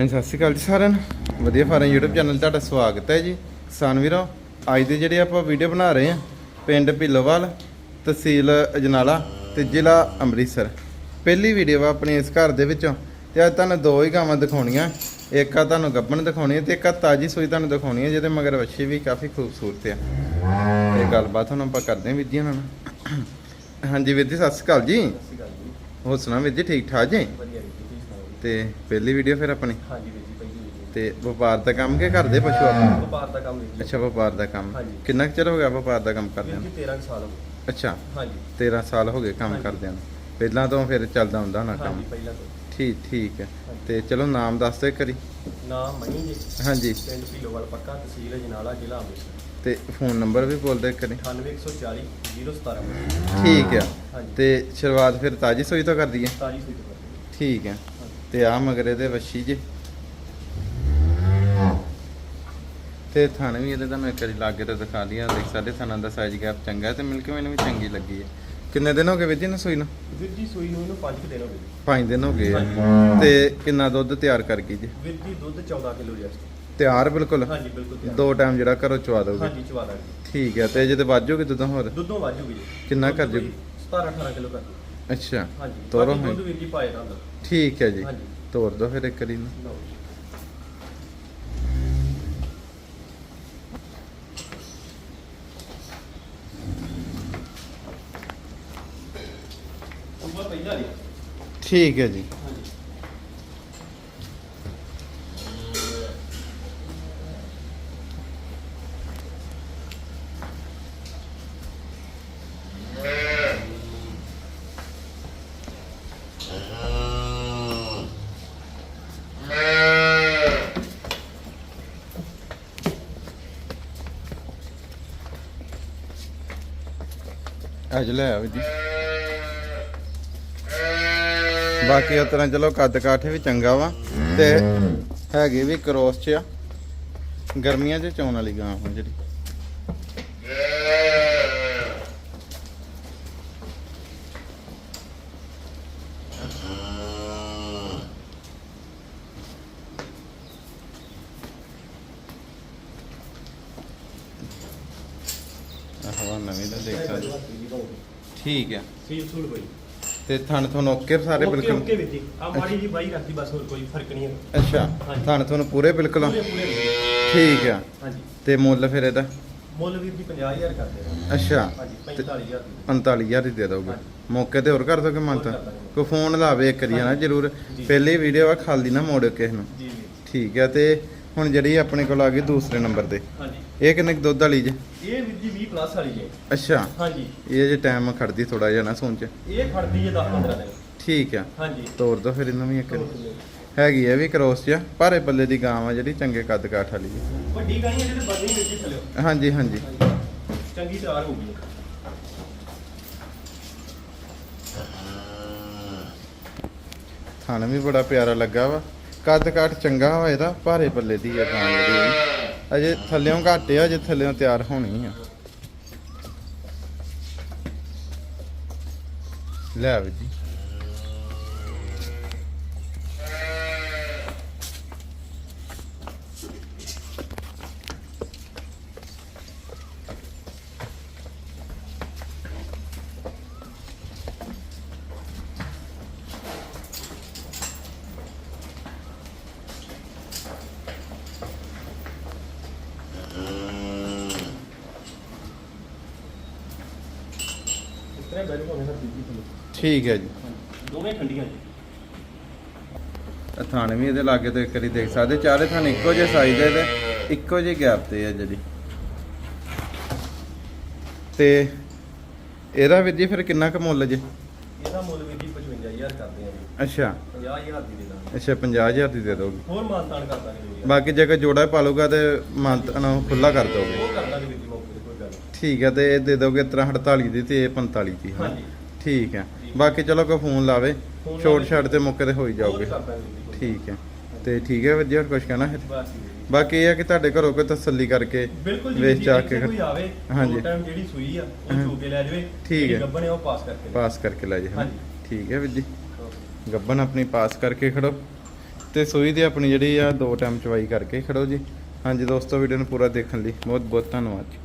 ਹਾਂਜੀ ਸਤਿ ਸ਼੍ਰੀ ਅਕਾਲ ਜੀ ਸਾਰਿਆਂ ਨੂੰ। ਵਧੀਆ ਫਾਰਮ YouTube ਚੈਨਲ 'ਤੇ ਤੁਹਾਡਾ ਸਵਾਗਤ ਹੈ ਜੀ। ਕਿਸਾਨ ਵੀਰੋ ਅੱਜ ਦੇ ਜਿਹੜੇ ਆਪਾਂ ਵੀਡੀਓ ਬਣਾ ਰਹੇ ਹਾਂ ਪਿੰਡ ਭਿੱਲੋਵਾਲ ਤਹਿਸੀਲ ਅਜਨਾਲਾ ਤੇ ਜ਼ਿਲ੍ਹਾ ਅੰਮ੍ਰਿਤਸਰ। ਪਹਿਲੀ ਵੀਡੀਓ ਆ ਆਪਣੀ ਇਸ ਘਰ ਦੇ ਵਿੱਚੋਂ ਤੇ ਅੱਜ ਤੁਹਾਨੂੰ ਦੋ ਹੀ ਗਾਵਾਂ ਦਿਖਾਉਣੀਆਂ। ਇੱਕ ਆ ਤੁਹਾਨੂੰ ਗੱਬਣ ਦਿਖਾਉਣੀ ਹੈ ਤੇ ਇੱਕ ਆ ਤਾਜੀ ਸੂਈ ਤੁਹਾਨੂੰ ਦਿਖਾਉਣੀ ਹੈ ਜਿਹਦੇ ਮਗਰ ਵੱਛੀ ਵੀ ਕਾਫੀ ਖੂਬਸੂਰਤ ਆ। ਤੇ ਗੱਲਬਾਤ ਹੁਣ ਆਪਾਂ ਕਰਦੇ ਹਾਂ ਵੀਰ ਜੀ ਨਾਲ। ਹਾਂਜੀ ਵੀਰ ਜੀ ਸਤਿ ਸ਼੍ਰੀ ਅਕਾਲ ਜੀ। ਸਤਿ ਸ਼੍ਰੀ ਅਕਾਲ ਜੀ। ਹੋਰ ਸੁਣਾ ਵੀਰ ਜੀ ਠੀਕ ਠਾਕ ਜੀ ਵਧੀਆ ਵੀਰ ਜੀ ਤੁਸੀਂ ਸੁਣਾਓ ਜੀ? ਤੇ ਪਹਿਲੀ ਵੀਡੀਓ ਫਿਰ ਆਪਣੀ? ਹਾਂਜੀ ਵੀਰ ਜੀ ਪਹਿਲੀ ਜੀ ਤੇ ਵਪਾਰ ਦਾ ਕੰਮ ਕੇ ਕਰਦੇ ਪਸ਼ੂ ਆਪਾਂ ਵਪਾਰ ਦਾ ਕੰਮ ਵੀਰ ਜੀ। ਅੱਛਾ ਵਪਾਰ ਦਾ ਕੰਮ। ਹਾਂਜੀ। ਕਿੰਨਾ ਕੁ ਚਿਰ ਹੋ ਗਿਆ ਵਪਾਰ ਦਾ ਕੰਮ ਕਰਦਿਆਂ ਵੀਰ ਨੂੰ? ਜੀ 13 ਕੁ ਸਾਲ ਹੋ ਗਏ। ਅੱਛਾ। ਹਾਂਜੀ। 13 ਸਾਲ ਹੋ ਗਏ ਕੰਮ ਹਾਂਜੀ। ਕਰਦਿਆਂ ਨੂੰ। ਪਹਿਲਾਂ ਤੋਂ ਫਿਰ ਚੱਲਦਾ ਹੁੰਦਾ ਹੋਣਾ ਕੰਮ? ਹਾਂਜੀ ਪਹਿਲਾਂ ਤੋਂ। ਠੀਕ ਠੀਕ ਹੈ। ਹਾਂਜੀ। ਤੇ ਚਲੋ ਨਾਮ ਦੱਸ ਦਿਓ ਇੱਕ ਵਾਰੀ। ਨਾਮ ਮਣੀ ਜੀ। ਹਾਂਜੀ। ਪਿੰਡ ਭੀਲੋਵਾਲ ਪੱਕਾ ਤਹਿਸੀਲ ਅਜਨਾਲਾ ਜ਼ਿਲ੍ਹਾ ਅੰਮ੍ਰਿਤਸਰ। ਤੇ ਫੋਨ ਨੰਬਰ ਵੀ ਬੋਲ ਦਿਓ ਇੱਕ ਵਾਰੀ। 98140 017 ਠੀਕ ਆ ਹਾਂਜੀ। ਤੇ ਸ਼ੁਰੂਆਤ ਫਿਰ ਤਾਜੀ ਸੋਈ ਤੋਂ ਕਰ ਦਈਏ ਤਾਜੀ ਸੂਈ ਤੋਂ ਕਰਦੇ ਠੀਕ ਹੈ ਹਾਂ। ਤੇ ਆ ਮਗਰ ਇਹਦੇ ਵੱਛੀ ਜੇ। ਤੇ ਥਣ ਵੀ ਇਹਦੇ ਤੁਹਾਨੂੰ ਇੱਕ ਵਾਰੀ ਲਾਗੇ ਤੇ ਦਿਖਾ ਲਿਆ ਦੇਖ ਸਾਡੇ ਥਣਾਂ ਦਾ ਸਾਈਜ਼ ਗੈਪ ਚੰਗਾ ਤੇ ਮਿਲ ਕੇ ਮੈਨੂੰ ਵੀ ਚੰਗੀ ਲੱਗੀ ਹੈ। ਕਿੰਨੇ ਦਿਨ ਹੋ ਗਏ ਵੀਰ ਜੀ ਨੂੰ ਸੂਈ ਨੂੰ? ਵੀਰ ਜੀ ਸੂਈ ਨੂੰ ਇਹਨੂੰ 5 ਦਿਨ ਹੋ ਗਏ। ਜੀ। 5 ਦਿਨ ਹੋ ਗਏ ਆ। ਤੇ ਕਿੰਨਾ ਦੁੱਧ ਤਿਆਰ ਕਰ ਗਈ ਜੀ? ਵੀਰ ਜੀ ਦੁੱਧ 14 ਕਿਲੋ ਜੀ ਤਿਆਰ ਬਿਲਕੁਲ? ਹਾਂਜੀ ਬਿਲਕੁਲ ਤਿਆਰ। ਦੋ ਟਾਈਮ ਜਿਹੜਾ ਘਰੋਂ ਚਵਾ ਦੋਗੇ। ਹਾਂਜੀ ਚਵਾ ਦਾਂਗੇ। ਠੀਕ ਹੈ ਤੇ ਜੇ ਤੇ ਵਾਜੋਗੇ ਦੁੱਧ ਹੋਰ? ਦੁੱਧੋਂ ਵਾਜੂਗੀ ਜੀ। ਕਿੰਨਾ ਕਰ ਜੂਗੀ? 17 18 ਕਿਲੋ ਕਰ ਦੂ ਅੱਛਾ ਹਾਂਜੀ। ਤੋਰੋ ਹਾਂ। ਦੁੱਧ ਵੀਰ ਜੀ ਪਾਏ ਦਾ ਠੀਕ ਹੈ ਜੀ। ਹਾਂਜੀ। ਤੋਰ ਦੋ ਫਿਰ ਇੱਕ ਵਾਰੀ ਨੂੰ। ਲਓ ਜੀ। ਉੱਪਰ ਪਹਿਲਾਂ ਜੀ। ਠੀਕ ਹੈ ਜੀ। ਅੱਜ ਲੈ ਆਓ ਜੀ। ਬਾਕੀ ਉਸ ਤਰ੍ਹਾਂ ਚਲੋ ਕੱਦ ਕਾਠ ਵੀ ਚੰਗਾ ਵਾ ਤੇ ਹੈਗੇ ਵੀ ਕਰੋਸ ਚ ਆ। ਗਰਮੀਆਂ 'ਚ ਚੌਣ ਵਾਲੀ ਗਾਂ ਵਾ ਜਿਹੜੀ। ਆਹ ਨਵੀਂ ਦਾ ਦੇਖ ਸਕਦੇ ਠੀਕ ਆ ਸੀਲ ਸੂਲ ਕੋਈ ਤੇ ਥਣ ਤੁਹਾਨੂੰ ਓਕੇ ਸਾਰੇ ਓਕੇ ਬਿਲਕੁਲ? ਓਕੇ ਵੀਰ ਜੀ। ਆ ਮਾੜੀ ਜੀ ਬਾਈ ਰੱਖਦੀ ਬਸ ਹੋਰ ਕੋਈ ਫ਼ਰਕ ਨਹੀਂ ਹੈ। ਅੱਛਾ ਹਾਂਜੀ। ਥਣ ਤੁਹਾਨੂੰ ਪੂਰੇ ਬਿਲਕੁਲ? ਪੂਰੇ ਪੂਰੇ ਵੀਰ ਜੀ। ਠੀਕ ਆ ਹਾਂਜੀ। ਤੇ ਮੁੱਲ ਫਿਰ ਇਹਦਾ? ਮੁੱਲ ਵੀਰ ਜੀ 50000 ਕਰਦੇ ਅੱਛਾ। ਹਾਂਜੀ ਤੇ 45000 ਦੀ। 45000 ਹੀ ਦੇ ਦੋਗੇ। ਮੌਕੇ ਤੇ ਹੋਰ ਕਰ ਦੋਗੇ ਮੰਨਤਾ ਹੋਰ ਕਰ ਦਾਂਗੇ। ਕੋਈ ਫੋਨ ਲਾਵੇ ਇੱਕ ਵਾਰੀ ਨਾ ਜਰੂਰ। ਜੀ। ਪਹਿਲੀ ਵੀਡੀਓ ਆ ਖਾਲੀ ਨਾ ਮੋੜਿਓ ਕਿਸੇ ਨੂੰ ਜੀ ਵੀਰ। ਠੀਕ ਆ ਤੇ ਹੁਣ ਜਿਹੜੀ ਆਪਣੇ ਕੋਲ ਆ ਗਈ ਦੂਸਰੇ ਨੰਬਰ ਤੇ। ਹਾਂਜੀ। ਇਹ ਕਿੰਨੇ ਕੁ ਦੁੱਧ ਵਾਲੀ ਜੇ? ਇਹ ਵੀਰ ਜੀ 20 ਪਲੱਸ ਵਾਲੀ ਹੈ ਅੱਛਾ। ਹਾਂਜੀ। ਇਹ ਜੇ ਟਾਈਮ ਖੜਦੀ ਥੋੜਾ ਜਿਹਾ ਨਾ ਸੋਚ ਇਹ ਖੜਦੀ ਹੈ 10 15 ਦਿਨ। ਠੀਕ ਆ। ਹਾਂਜੀ। ਤੋਰ ਦੋ ਫਿਰ ਇਹਨੂੰ ਵੀ ਇੱਕ। ਵੱਡੀ ਹੈਗੀ ਆ ਵੀ ਕ੍ਰੋਸ ਚ ਭਾਰੇ ਪੱਲੇ ਦੀ ਗਾਂ ਆ ਜਿਹੜੀ ਚੰਗੇ ਕੱਦ ਕਾਠ ਵਾਲੀ ਹੈ ਗਾਂ ਹੈ ਜਿਹਦੇ ਬੰਨੀ ਵਿੱਚ ਥੱਲੇ। ਹਾਂਜੀ ਹਾਂਜੀ। ਚੰਗੀ ਤਿਆਰ ਹੋ ਗਈ ਹੈ। ਥਣ ਵੀ ਬੜਾ ਪਿਆਰਾ ਲੱਗਾ ਵਾ। ਕੱਦ ਕਾਠ ਚੰਗਾ ਵਾ ਇਹਦਾ, ਭਾਰੇ ਪੱਲੇ ਦੀ ਆ ਗਾਂ ਜਿਹੜੀ ਅਜੇ ਥੱਲਿਓਂ ਘੱਟ ਆ, ਅਜੇ ਥੱਲਿਓਂ ਤਿਆਰ ਹੋਣੀ ਆ। ਲੈ ਵੀ ਜੀ। ਸਰ ਬੀਬੀ ਥੱਲੇ। ਠੀਕ ਹੈ ਜੀ। ਦੋਵੇਂ ਠੰਡੀਆਂ ਜੀ। ਇਹ ਥਣ ਵੀ ਇਹਦੇ ਲਾਗੇ ਤੋਂ ਇੱਕ ਵਾਰੀ ਦੇਖ ਸਕਦੇ। ਚਾਰੇ ਥਣ ਇੱਕੋ ਜਿਹੇ ਸਾਈਜ਼ ਦੇ ਤੇ ਇੱਕੋ ਜਿਹੇ ਗੈਪ ਤੇ ਆ ਜਿਹੜੀ। ਤੇ ਇਹਦਾ ਵੀਰ ਜੀ ਫਿਰ ਕਿੰਨਾ ਕੁ ਮੁੱਲ ਜੇ? ਇਹਦਾ ਮੁੱਲ ਵੀਰ ਜੀ 55000 ਕਰਦੇ ਆ ਜੀ। ਅੱਛਾ। 50000 ਦੀ ਦੇ ਦਾਂਗੇ। ਅੱਛਾ 50000 ਦੀ ਦੇ ਦੋਗੇ। ਹੋਰ ਮਾਨਤਾਨ ਕਰ ਦਾਂਗੇ ਜੀ। ਬਾਕੀ ਜੇ ਕੋਈ ਜੋੜਾ ਪਾਲੂਗਾ ਤੇ ਮੰਤ ਨੂੰ ਖੁੱਲਾ ਕਰ ਦੋਗੇ। ਉਹ ਕਰ ਦਾਂਗੇ ਵੀਰ ਜੀ ਮੌਕੇ ਤੇ ਕੋਈ ਗੱਲ ਨਹੀਂ। ਠੀਕ ਹੈ ਤੇ ਇਹ ਦੇ ਦੋਗੇ 348 ਦੀ ਤੇ ਇਹ 45 ਦੀ ਹਾਂ। ਹਾਂਜੀ। ਠੀਕ ਹੈ। ਬਾਕੀ ਚਲੋ ਕੋਈ ਫੋਨ ਲਾਵੇ ਫੋਨ ਛੋਟ। ਛੱਡ ਤੇ ਮੌਕੇ ਤੇ ਹੋਈ ਹੋਰ ਜਾਓਗੇ ਠੀਕ ਹੈ। ਤੇ ਠੀਕ ਹੈ ਵਧੀਆ ਹੋਰ ਕੁਝ ਕਹਿਣਾ ਹੈ। ਬਾਕੀ ਇਹ ਹੈ ਕਿ ਤੁਹਾਡੇ ਘਰੋਂ ਕੋਈ ਤਸੱਲੀ ਕਰਕੇ ਬਿਲਕੁਲ ਜੀ ਵੇਚ ਜਾ ਕੇ ਕੋਈ ਆਵੇ ਹਾਂਜੀ। ਟਾਈਮ ਜਿਹੜੀ ਸੂਈ ਆ ਉਹ ਹਾਂ। ਚੋ ਕੇ ਲੈ ਜਾਵੇ ਠੀਕ ਹੈ। ਗੱਬਣ ਹੈ ਉਹ ਪਾਸ ਕਰਕੇ ਪਾਸ ਕਰਕੇ ਲੈ ਜੇ ਹਾਂਜੀ। ਠੀਕ ਹੈ ਵੀਰ ਜੀ। ਗੱਬਨ ਆਪਣੀ ਪਾਸ ਕਰਕੇ ਖੜੋ। ਤੇ ਸੂਈ ਦੀ ਆਪਣੀ ਜਿਹੜੀ ਆ ਦੋ ਟਾਈਮ ਚਵਾਈ ਕਰਕੇ ਖੜੋ ਜੀ। ਹਾਂਜੀ ਦੋਸਤੋ ਵੀਡੀਓ ਨੂੰ ਪੂਰਾ ਦੇਖਣ ਲਈ ਬਹੁਤ ਬਹੁਤ ਧੰਨਵਾਦ ਜੀ।